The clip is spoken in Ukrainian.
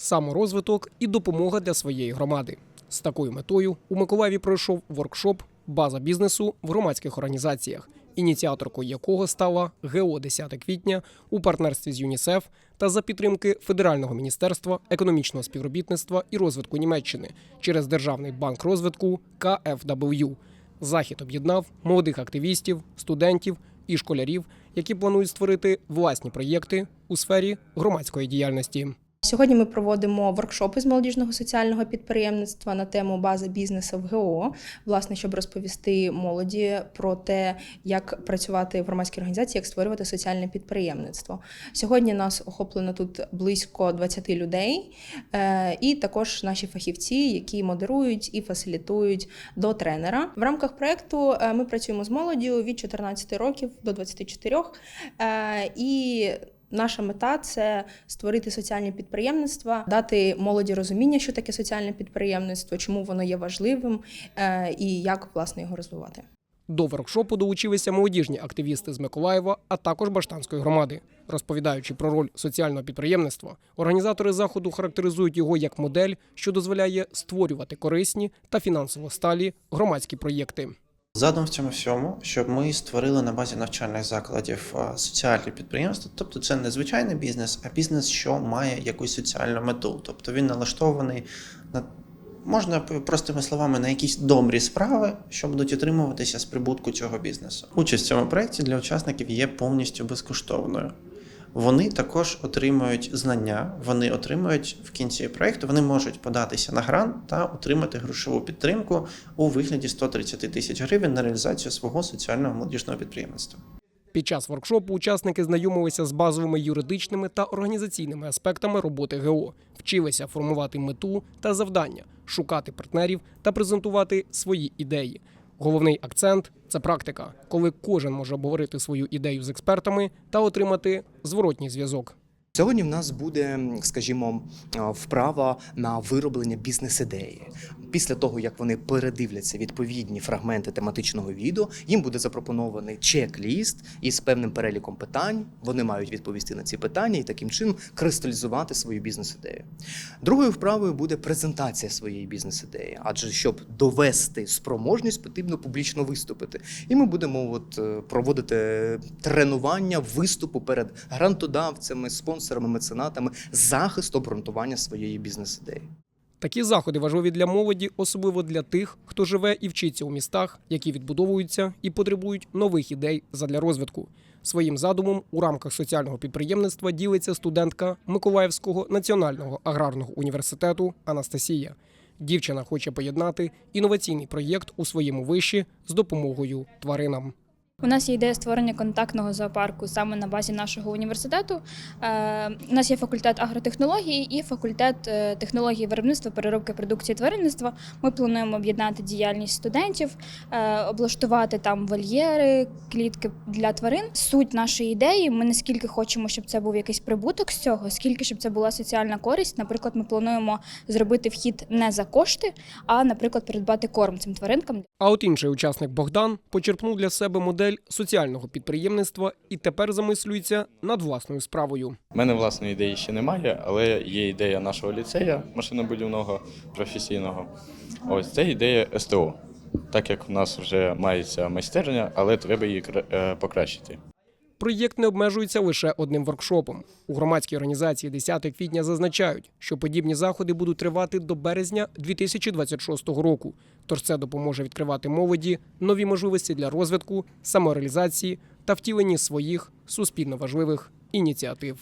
саморозвиток і допомога для своєї громади. З такою метою у Миколаєві пройшов воркшоп База бізнесу в громадських організаціях, ініціаторкою якого стала ГО 10 квітня у партнерстві з ЮНІСЕФ та за підтримки Федерального міністерства економічного співробітництва і розвитку Німеччини через Державний банк розвитку КФВ. Захід об'єднав молодих активістів, студентів і школярів, які планують створити власні проєкти у сфері громадської діяльності. Сьогодні ми проводимо воркшопи з молодіжного соціального підприємництва на тему база бізнесу в ГО, власне, щоб розповісти молоді про те, як працювати в громадській організації, як створювати соціальне підприємництво. Сьогодні нас охоплено тут близько 20 людей, е, і також наші фахівці, які модерують і фасилітують до тренера. В рамках проекту е, ми працюємо з молоддю від 14 років до 24 е, і Наша мета це створити соціальні підприємництва, дати молоді розуміння, що таке соціальне підприємництво, чому воно є важливим е, і як власне його розвивати. До воркшопу долучилися молодіжні активісти з Миколаєва, а також Баштанської громади. Розповідаючи про роль соціального підприємництва, організатори заходу характеризують його як модель, що дозволяє створювати корисні та фінансово сталі громадські проєкти. Задум в цьому всьому, щоб ми створили на базі навчальних закладів соціальні підприємства. Тобто це не звичайний бізнес, а бізнес, що має якусь соціальну мету. Тобто він налаштований на можна простими словами на якісь добрі справи, що будуть отримуватися з прибутку цього бізнесу. Участь в цьому проєкті для учасників є повністю безкоштовною. Вони також отримують знання, вони отримують в кінці проєкту, вони можуть податися на грант та отримати грошову підтримку у вигляді 130 тисяч гривень на реалізацію свого соціального молодіжного підприємництва. Під час воркшопу учасники знайомилися з базовими юридичними та організаційними аспектами роботи ГО, вчилися формувати мету та завдання, шукати партнерів та презентувати свої ідеї. Головний акцент це практика, коли кожен може обговорити свою ідею з експертами та отримати зворотній зв'язок. Сьогодні в нас буде, скажімо, вправа на вироблення бізнес-ідеї. Після того, як вони передивляться відповідні фрагменти тематичного відео, їм буде запропонований чек-ліст із певним переліком питань. Вони мають відповісти на ці питання і таким чином кристалізувати свою бізнес-ідею. Другою вправою буде презентація своєї бізнес-ідеї, адже щоб довести спроможність, потрібно публічно виступити. І ми будемо от е, проводити тренування виступу перед грантодавцями, спонсорами, меценатами, захист обґрунтування своєї бізнес-ідеї. Такі заходи важливі для молоді, особливо для тих, хто живе і вчиться у містах, які відбудовуються і потребують нових ідей задля розвитку. Своїм задумом у рамках соціального підприємництва ділиться студентка Миколаївського національного аграрного університету Анастасія. Дівчина хоче поєднати інноваційний проєкт у своєму виші з допомогою тваринам. У нас є ідея створення контактного зоопарку саме на базі нашого університету. Е, У нас є факультет агротехнології і факультет е, технології виробництва переробки продукції тваринництва. Ми плануємо об'єднати діяльність студентів, е, облаштувати там вольєри, клітки для тварин. Суть нашої ідеї. Ми не скільки хочемо, щоб це був якийсь прибуток з цього, скільки щоб це була соціальна користь. Наприклад, ми плануємо зробити вхід не за кошти, а, наприклад, придбати корм цим тваринкам. А от інший учасник Богдан почерпнув для себе модель соціального підприємництва і тепер замислюється над власною справою. У мене власної ідеї ще немає, але є ідея нашого ліцея машинобудівного професійного. Ось це ідея СТО. Так як в нас вже мається майстерня, але треба її е, покращити. Проєкт не обмежується лише одним воркшопом. У громадській організації 10 квітня зазначають, що подібні заходи будуть тривати до березня 2026 року. Тож це допоможе відкривати молоді нові можливості для розвитку, самореалізації та втілення своїх суспільно важливих ініціатив.